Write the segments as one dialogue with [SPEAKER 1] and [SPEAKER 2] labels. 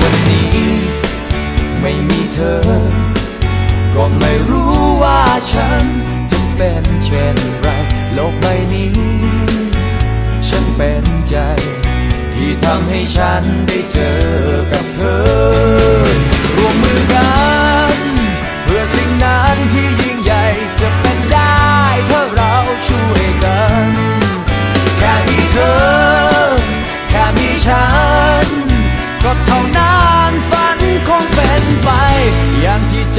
[SPEAKER 1] วันนี้ ไม่มีเธอ ก็ไม่รู้ว่าฉันจะเป็นเช่นไร โลกใบนี้ ฉันเป็นใจ ที่ทำให้ฉันได้เจอกับเธอ ร่วมมือกัน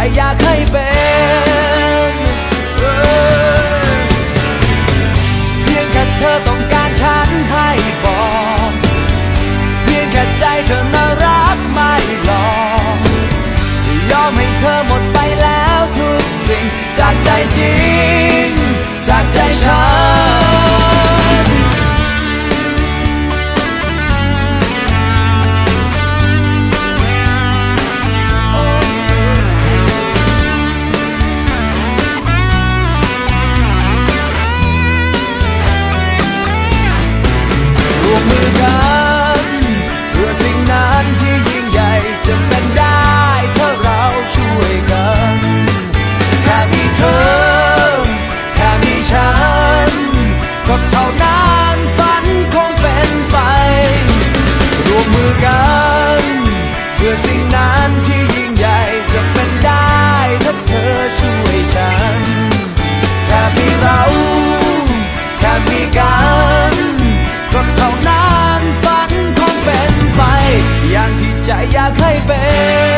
[SPEAKER 1] อย่างที่ใจอยากให้เป็นเพียงแค่เธอ ใจอยากให้เป็น